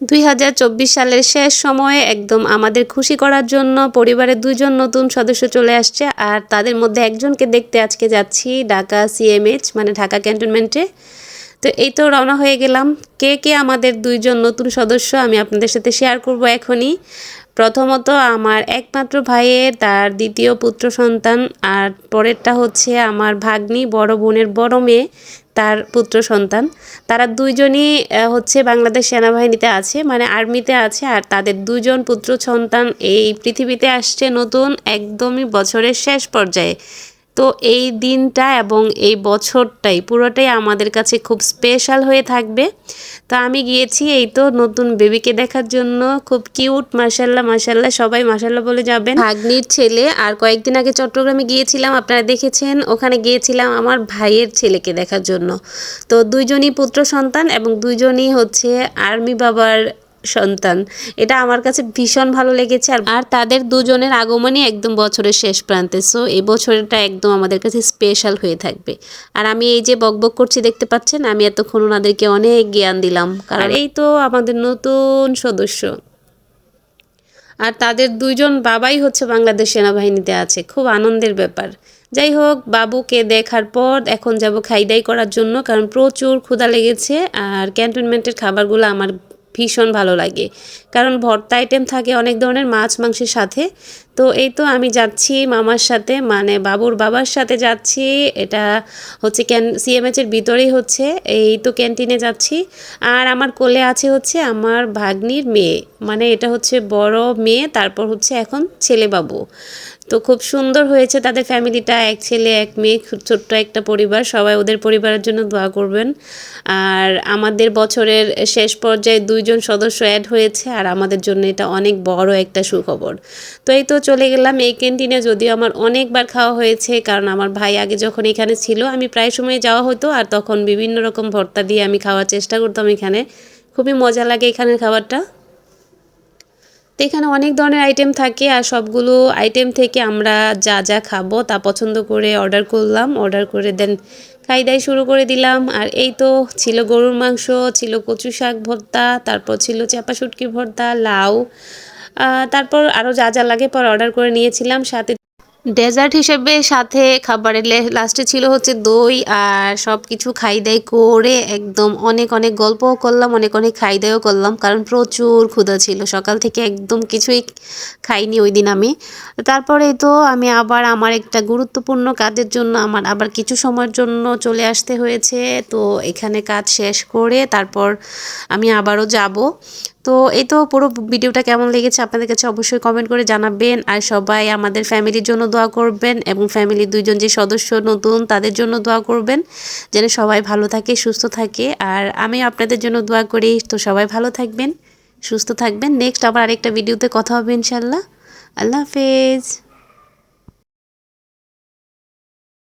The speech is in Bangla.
দুই হাজার চব্বিশ সালের শেষ সময়ে একদম আমাদের খুশি করার জন্য পরিবারের দুজন নতুন সদস্য চলে আসছে আর তাদের মধ্যে একজনকে দেখতে আজকে যাচ্ছি ঢাকা সিএমএইচ মানে ঢাকা ক্যান্টনমেন্টে। তো এই তো রওনা হয়ে গেলাম। কে কে আমাদের দুইজন নতুন সদস্য আমি আপনাদের সাথে শেয়ার করব এখনই। প্রথমত আমার একমাত্র ভাইয়ের তার দ্বিতীয় পুত্র সন্তান, আর পরেরটা হচ্ছে আমার ভাগ্নি, বড় বোনের বড় মেয়ে, তার পুত্র সন্তান। তারা দুইজনই হচ্ছে বাংলাদেশ সেনাবাহিনীতে আছে মানে আর্মিতে আছে, আর তাদের দুজন পুত্র সন্তান এই পৃথিবীতে আসছে নতুন, একদমই বছরের শেষ পর্যায়ে। তো এই দিনটা এবং এই বছরটাই পুরোটাই আমাদের কাছে খুব স্পেশাল হয়ে থাকবে। তো আমি গিয়েছি এই তো নতুন বেবিকে দেখার জন্য। খুব কিউট মাসাল্লাহ মাসাল্লাহ সবাই মাসাল্লাহ বলে যাবেন। ভাগ্নির ছেলে, আর কয়েকদিন আগে চট্টগ্রামে গিয়েছিলাম, আপনারা দেখেছেন, ওখানে গিয়েছিলাম আমার ভাইয়ের ছেলেকে দেখার জন্য। তো দুইজনই পুত্র সন্তান এবং দুইজনই হচ্ছে আর্মি বাবার সন্তান। এটা আমার কাছে ভীষণ ভালো লেগেছে আর তাদের দুজনের আগমনই একদম বছরের শেষ প্রান্তে। সো এই বছরটা একদম আমাদের কাছে স্পেশাল হয়ে থাকবে। আর আমি এই যে বকবক করছি দেখতে পাচ্ছেন, আমি এতক্ষণ ওনাদেরকে অনেক জ্ঞান দিলাম। কারণ এই তো আমাদের নতুন সদস্য। আর তাদের দুইজন বাবাই হচ্ছে বাংলাদেশ সেনাবাহিনীতে আছে। খুব আনন্দের ব্যাপার। যাই হোক, বাবুকে দেখার পর এখন যাব খাইদাই করার জন্য, কারণ প্রচুর ক্ষুধা লেগেছে। আর ক্যান্টনমেন্টের খাবারগুলো আমার ভীষণ ভালো লাগে। কারণ ভর্তা আইটেম থাকে অনেক ধরনের মাছ মাংসের সাথে। তো এই তো আমি যাচ্ছি মামার সাথে মানে বাবুর বাবার সাথে যাচ্ছি। এটা হচ্ছে ক্যান সিএমএচের ভিতরেই হচ্ছে। এই তো ক্যান্টিনে যাচ্ছি। আর আমার কোলে আছে হচ্ছে আমার ভাগ্নির মেয়ে। মানে এটা হচ্ছে বড় মেয়ে, তারপর হচ্ছে এখন ছেলে বাবু। তো খুব সুন্দর হয়েছে তাদের ফ্যামিলিটা, এক ছেলে, এক মেয়ে ছোট্ট একটা পরিবার, সবাই ওদের পরিবারের জন্য দোয়া করবেন। আর আমাদের বছরের শেষ পর্যায়ে দুইজন সদস্য অ্যাড হয়েছে, আর আমাদের জন্য এটা অনেক বড় একটা সুখবর। তো এই তো চলে গেলাম এই ক্যান্টিনে, যদিও আমার অনেকবার খাওয়া হয়েছে, কারণ আমার ভাই আগে যখন এখানে ছিল, আমি প্রায় সময় যাওয়া হতো, আর তখন বিভিন্ন রকম ভর্তা দিয়ে আমি খাওয়ার চেষ্টা করতাম এখানে। খুবই মজা লাগে এখানের খাবারটা। তো এখানে অনেক ধরনের আইটেম থাকে আর সবগুলো আইটেম থেকে আমরা যা যা খাব তা পছন্দ করে অর্ডার করলাম অর্ডার করে দেন খাই দাই শুরু করে দিলাম। আর এই তো ছিল গরুর মাংস, ছিল কচু শাক ভর্তা, তারপর ছিল চাপা শুটকি ভর্তা, লাউ। তারপর আরও যা যা লাগে পর অর্ডার করে নিয়েছিলাম। সাথে ডেজার্ট হিসেবে সাথে খাবারের লাস্টে ছিল হচ্ছে দই আর সব কিছু খাই দাই করে একদম অনেক অনেক গল্পও করলাম, অনেক অনেক খাই দাইও করলাম। কারণ প্রচুর ক্ষুধা ছিল, সকাল থেকে একদম কিছুই খাইনি ওই দিন আমি। তারপরে তো আমি আবার আমার একটা গুরুত্বপূর্ণ কাজের জন্য আমার আবার কিছু সময়ের জন্য চলে আসতে হয়েছে। তো এখানে কাজ শেষ করে তারপর আমি আবারও যাব। তো এই তো পুরো ভিডিওটা কেমন লেগেছে আপনাদের কাছে অবশ্যই কমেন্ট করে জানাবেন। আর সবাই আমাদের ফ্যামিলির জন্য দোয়া করবেন এবং ফ্যামিলির দুইজন যে সদস্য নতুন, তাদের জন্য দোয়া করবেন যেন সবাই ভালো থাকে, সুস্থ থাকে। আর আমি আপনাদের জন্য দোয়া করি, তো সবাই ভালো থাকবেন, সুস্থ থাকবেন। নেক্সট আবার আরেকটা ভিডিওতে কথা হবে ইনশাল্লাহ আল্লাহ হাফেজ।